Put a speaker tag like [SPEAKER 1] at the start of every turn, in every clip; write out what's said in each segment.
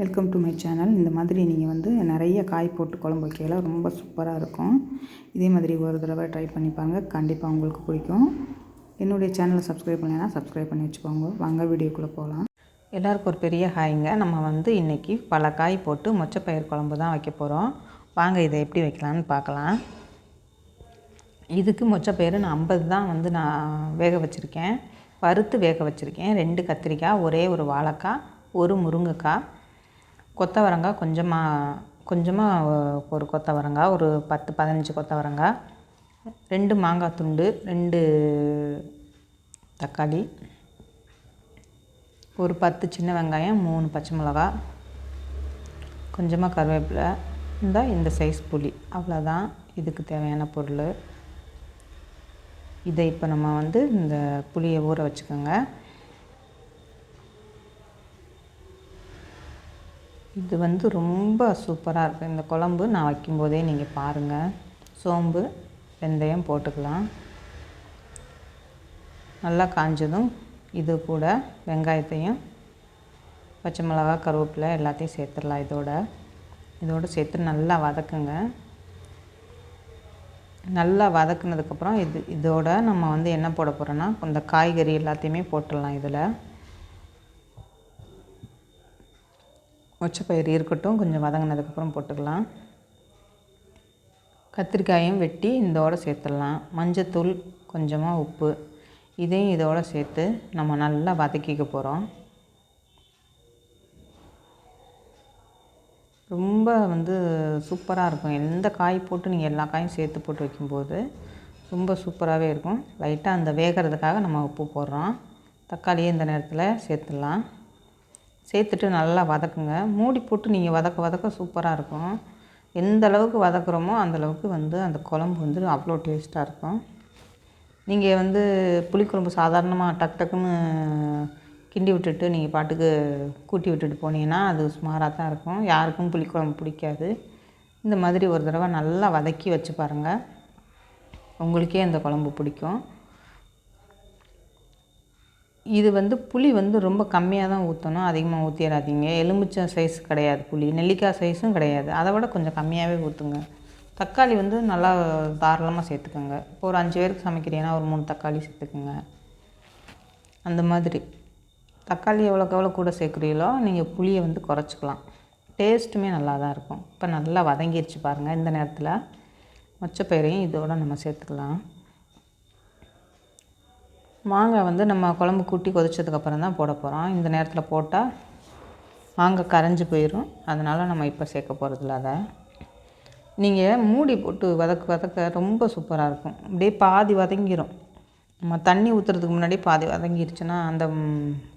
[SPEAKER 1] Welcome to my channel இந்த மாதிரி நீங்கள் வந்து நிறைய காய் போட்டு குழம்பு வைக்கல ரொம்ப சூப்பராக இருக்கும். இதே மாதிரி ஒரு தடவை ட்ரை பண்ணி பாருங்கள் கண்டிப்பாக உங்களுக்கு பிடிக்கும். என்னுடைய சேனலை சப்ஸ்கிரைப் பண்ணலைன்னா சப்ஸ்கிரைப் பண்ணி வச்சுக்கோங்க. வாங்க வீடியோக்குள்ளே போகலாம்.
[SPEAKER 2] எல்லாருக்கும் ஒரு பெரிய ஹாய்ங்க. நம்ம வந்து இன்றைக்கி பல காய் போட்டு மொச்சப்பயிர் குழம்பு தான் வைக்க போகிறோம் வாங்க இதை எப்படி வைக்கலான்னு பார்க்கலாம். இதுக்கு மொச்சப்பயிறு நான் ஐம்பது தான் வந்து நான் வேக வச்சுருக்கேன். வறுத்து வேக வச்சுருக்கேன். ரெண்டு கத்திரிக்காய் ஒரே ஒரு வாழைக்காய் ஒரு முருங்கைக்காய். கொத்தவரங்காய் கொஞ்சமாக கொஞ்சமாக ஒரு கொத்தவரங்காய் ஒரு பத்து பதினஞ்சு கொத்தவரங்காய் ரெண்டு மாங்காய் துண்டு ரெண்டு தக்காளி ஒரு பத்து சின்ன வெங்காயம் மூணு பச்சை மிளகா கொஞ்சமாக கருவேப்பிலை இந்த இந்த சைஸ் புளி. அவ்வளோதான் இதுக்கு தேவையான பொருள். இதை இப்போ நம்ம வந்து இந்த புளியை ஊற வச்சுக்கோங்க. இது வந்து ரொம்ப சூப்பராக இருக்கும் இந்த குழம்பு நான் வைக்கும்போதே நீங்கள் பாருங்கள் சோம்பு வெந்தயம் போட்டுக்கலாம். நல்லா காஞ்சதும் இது கூட வெங்காயத்தையும் பச்சை மிளகா கருவேப்பிலை எல்லாத்தையும் சேர்த்துடலாம் இதோட. இதோடு சேர்த்து நல்லா வதக்குங்க. நல்லா வதக்குனதுக்கப்புறம் இது இதோட நம்ம வந்து என்ன போட போகிறோன்னா இந்த காய்கறி எல்லாத்தையுமே போட்டுடலாம் இதில். மொச்சப்பயிறு இருக்கட்டும் கொஞ்சம் வதங்கினதுக்கப்புறம் போட்டுக்கலாம். கத்திரிக்காயும் வெட்டி இதோடு சேர்த்துடலாம். மஞ்சத்தூள் கொஞ்சமாக உப்பு. இதையும் இதோடு சேர்த்து நம்ம நல்லா வதக்கிக்க போகிறோம் ரொம்ப வந்து சூப்பராக இருக்கும். எந்த காய் போட்டு நீங்கள் எல்லா காயும் சேர்த்து போட்டு வைக்கும்போது ரொம்ப சூப்பராகவே இருக்கும். லைட்டாக அந்த வேகிறதுக்காக நம்ம உப்பு போடுறோம். தக்காளியை இந்த நேரத்தில் சேர்த்துடலாம். சேர்த்துட்டு நல்லா வதக்குங்க. மூடி போட்டு நீங்கள் வதக்க வதக்க சூப்பராக இருக்கும். எந்த அளவுக்கு வதக்குறோமோ அந்தளவுக்கு வந்து அந்த குழம்பு வந்து அவ்வளோ டேஸ்ட்டாக இருக்கும். நீங்கள் வந்து புளிக்குழம்பு சாதாரணமாக டக் டக்குன்னு கிண்டி விட்டுட்டு நீங்கள் பாட்டுக்கு கூட்டி விட்டுட்டு போனீங்கன்னா அது சுமாராக தான் இருக்கும். யாருக்கும் புளிக்குழம்பு பிடிக்காது. இந்த மாதிரி ஒரு தடவை நல்லா வதக்கி வச்சு பாருங்கள் உங்களுக்கே இந்த குழம்பு பிடிக்கும். இது வந்து புளி வந்து ரொம்ப கம்மியாக தான் ஊற்றணும் அதிகமாக ஊற்றிடாதீங்க எலுமிச்சை சைஸ் கிடையாது புளி. நெல்லிக்காய் சைஸும் கிடையாது. அதை விட கொஞ்சம் கம்மியாகவே ஊற்றுங்க தக்காளி வந்து நல்லா தாராளமாக சேர்த்துக்கோங்க. இப்போ ஒரு அஞ்சு பேருக்கு சமைக்கிறீங்கன்னா ஒரு மூணு தக்காளி சேர்த்துக்குங்க. அந்த மாதிரி. தக்காளி எவ்வளோக்கு எவ்வளோ கூட சேர்க்குறீங்களோ நீங்கள் புளியை வந்து குறைச்சிக்கலாம். டேஸ்ட்டுமே நல்லா தான் இருக்கும். இப்போ நல்லா வதங்கிருச்சு பாருங்கள் இந்த நேரத்தில் மொச்சப்பயிரையும் இதோடு நம்ம சேர்த்துக்கலாம். மாங்காய் வந்து நம்ம குழம்பு கூட்டி கொதிச்சதுக்கப்புறம் தான் போட போகிறோம் இந்த நேரத்தில் போட்டால் மாங்காய் கரைஞ்சி போயிடும் அதனால் நம்ம இப்போ சேர்க்க போகிறதில்ல அதை. நீங்கள் மூடி போட்டு வதக்க வதக்க ரொம்ப சூப்பராக இருக்கும். அப்படியே பாதி வதங்கிரும். நம்ம தண்ணி ஊற்றுறதுக்கு முன்னாடி பாதி வதங்கிடுச்சுன்னா அந்த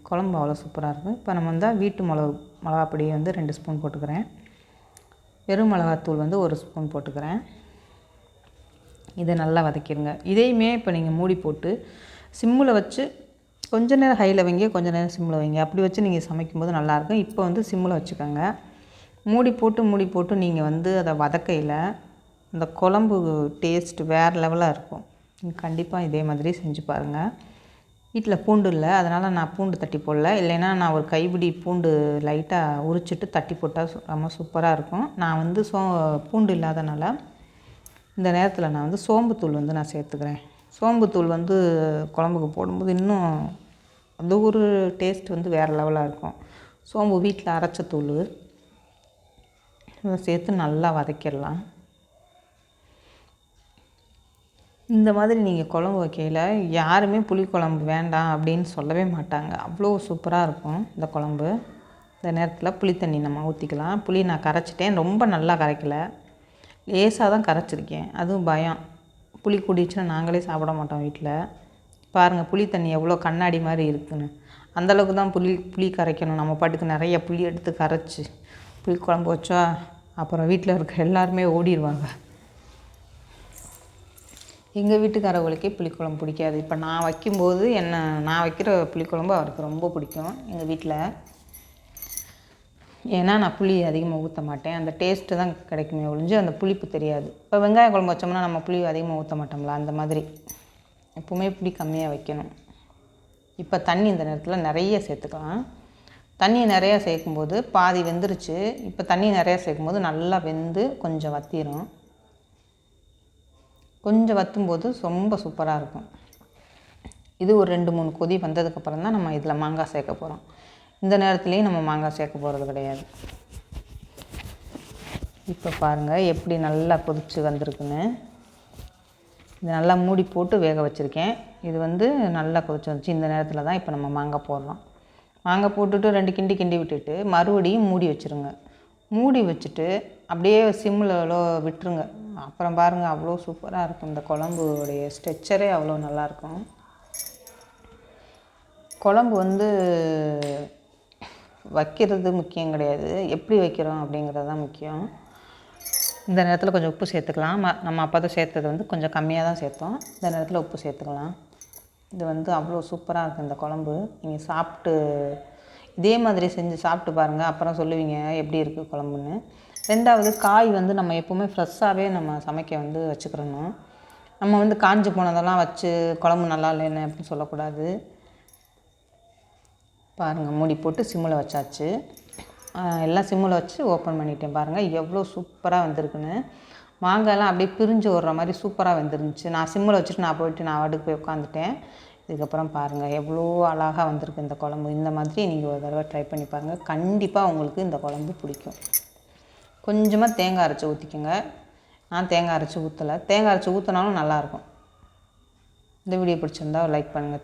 [SPEAKER 2] குழம்பு அவ்வளோ சூப்பராக இருக்கும். இப்போ நம்ம வந்து வீட்டு மிளகு மிளகாப்பொடி வந்து ரெண்டு ஸ்பூன் போட்டுக்கிறேன். வெறும் மிளகாத்தூள் வந்து ஒரு ஸ்பூன் போட்டுக்கிறேன். இதை நல்லா வதக்கிடுங்க இதையுமே இப்போ நீங்கள் மூடி போட்டு சிம்மில் வச்சு கொஞ்ச நேரம் ஹையில் வைங்க கொஞ்ச நேரம் சிம்மில் வைங்க. அப்படி வச்சு நீங்கள் சமைக்கும்போது நல்லாயிருக்கும். இப்போ வந்து சிம்மில் வச்சுக்கோங்க. மூடி போட்டு மூடி போட்டு நீங்கள் வந்து அதை வதக்கையில் அந்த குழம்பு டேஸ்ட் வேறு லெவலாக இருக்கும். நீங்கள் கண்டிப்பாக இதே மாதிரி செஞ்சு பாருங்கள் வீட்டில் பூண்டு இல்லை. அதனால் நான் பூண்டு தட்டி போடல. இல்லைன்னா நான் ஒரு கைப்பிடி பூண்டு லைட்டாக உரிச்சிட்டு தட்டி போட்டால் சு- ரொம்ப சூப்பராக இருக்கும். நான் வந்து சோ பூண்டு இல்லாதனால இந்த நேரத்தில் நான் வந்து சோம்புத்தூள் வந்து நான் சேர்த்துக்கிறேன். சோம்புத்தூள் வந்து குழம்புக்கு போடும்போது இன்னும் அந்த ஒரு டேஸ்ட் வந்து வேறு லெவலாக இருக்கும். சோம்பு வீட்டில் அரைச்ச தூள். இதை சேர்த்து நல்லா வதக்கிடலாம். இந்த மாதிரி நீங்கள் குழம்பு வைக்கையில் யாருமே புளிக்குழம்பு வேண்டாம் அப்படின்னு சொல்லவே மாட்டாங்க. அவ்வளோ சூப்பராக இருக்கும் இந்த குழம்பு. இந்த நேரத்தில் புளி தண்ணி நம்ம ஊற்றிக்கலாம் புளி நான் கரைச்சிட்டேன். ரொம்ப நல்லா கரைக்கல. லேசாக தான் கரைச்சிருக்கேன். அதுவும் பயம். புளி குடிச்சுன்னா நாங்களே சாப்பிட மாட்டோம் வீட்டில். பாருங்கள் புளி தண்ணி எவ்வளோ கண்ணாடி மாதிரி இருக்குதுன்னு அந்தளவுக்கு தான் புளி புளி கரைக்கணும். நம்ம பாட்டுக்கு நிறைய புளி எடுத்து கரைச்சி புளி குழம்பு வச்சா அப்புறம் வீட்டில் இருக்க எல்லாருமே ஓடிடுவாங்க எங்கள் வீட்டுக்காரவங்களுக்கே புளிக்குழம்பு பிடிக்காது. இப்போ நான் வைக்கும்போது என்ன நான் வைக்கிற புளிக்குழம்பு அவருக்கு ரொம்ப பிடிக்கும். எங்கள் வீட்டில் ஏன்னா நான் புளி அதிகமாக ஊற்ற மாட்டேன். அந்த டேஸ்ட்டு தான் கிடைக்குமே ஒழிஞ்சு அந்த புளிப்பு தெரியாது. இப்போ வெங்காய குழம்பு வச்சோம்னா நம்ம புளி அதிகமாக ஊற்ற மாட்டோம்ல அந்த மாதிரி. எப்போவுமே புளி கம்மியாக வைக்கணும். இப்போ தண்ணி இந்த நேரத்தில் நிறைய சேர்த்துக்கலாம். தண்ணி நிறையா சேர்க்கும்போது பாதி வெந்துருச்சு. இப்போ தண்ணி நிறையா சேர்க்கும்போது நல்லா வெந்து கொஞ்சம் வத்திரும். கொஞ்சம் வத்தும்போது ரொம்ப சூப்பராக இருக்கும். இது ஒரு ரெண்டு மூணு கொதி வந்ததுக்கப்புறம் தான் நம்ம இதில் மாங்காய் சேர்க்க போகிறோம் இந்த நேரத்துலேயும் நம்ம மாங்காய் சேர்க்க போகிறது கிடையாது. இப்போ பாருங்கள் எப்படி நல்லா கொதிச்சு வந்திருக்குன்னு. இது நல்லா மூடி போட்டு வேக வச்சுருக்கேன். இது வந்து நல்லா கொதிச்சு வந்துச்சு. இந்த நேரத்தில் தான் இப்போ நம்ம மாங்காய் போடுறோம். மாங்காய் போட்டுட்டு ரெண்டு கிண்டி கிண்டி விட்டுட்டு மறுபடியும் மூடி வச்சுருங்க. மூடி வச்சுட்டு அப்படியே சிம்மில் விட்டுருங்க. அப்புறம் பாருங்கள் அவ்வளோ சூப்பராக இருக்கும். இந்த குழம்புடைய ஸ்ட்ரெச்சரே அவ்வளோ நல்லாயிருக்கும் குழம்பு வந்து வைக்கிறது முக்கியம் கிடையாது. எப்படி வைக்கிறோம் அப்படிங்கிறது தான் முக்கியம். இந்த நேரத்தில் கொஞ்சம் உப்பு சேர்த்துக்கலாம். ம- நம்ம அப்போ தான் சேர்த்தது வந்து கொஞ்சம் கம்மியாக தான் சேர்த்தோம். இந்த நேரத்தில் உப்பு சேர்த்துக்கலாம். இது வந்து அவ்வளோ சூப்பராக இருக்குது இந்த குழம்பு. நீங்கள் சாப்பிட்டு இதே மாதிரி செஞ்சு சாப்பிட்டு பாருங்கள் அப்புறம் சொல்லுவீங்க எப்படி இருக்குது குழம்புன்னு. ரெண்டாவது காய் வந்து நம்ம எப்போவுமே ஃப்ரெஷ்ஷாகவே நம்ம சமைக்க வந்து வச்சுக்கிறணும். நம்ம வந்து காஞ்சி போனதெல்லாம் வச்சு குழம்பு நல்லா இல்லைன்னு அப்படின்னு சொல்லக்கூடாது. பாருங்கள் மூடி போட்டு சிம்மில் வச்சாச்சு. எல்லாம் சிம்மில் வச்சு ஓப்பன் பண்ணிட்டேன் பாருங்கள் எவ்வளோ சூப்பராக வந்திருக்குன்னு. மாங்காய்லாம் அப்படியே பிரிஞ்சு விடுற மாதிரி சூப்பராக வந்துருந்துச்சு. நான் சிம்மில் வச்சுட்டு நான் போயிட்டு நான் வாட்டுக்கு போய் உட்காந்துட்டேன். இதுக்கப்புறம் பாருங்கள் எவ்வளோ அழகாக வந்திருக்கு இந்த குழம்பு. இந்த மாதிரி நீங்கள் ஒரு தடவை ட்ரை பண்ணி பாருங்கள் கண்டிப்பாக உங்களுக்கு இந்த குழம்பு பிடிக்கும். கொஞ்சமாக தேங்காய் அரைச்சி ஊற்றிக்கோங்க நான் தேங்காய் அரைச்சி ஊற்றலை தேங்காய் அரைச்சி ஊற்றினாலும் நல்லாயிருக்கும் இந்த வீடியோ பிடிச்சிருந்தா லைக் பண்ணுங்கள்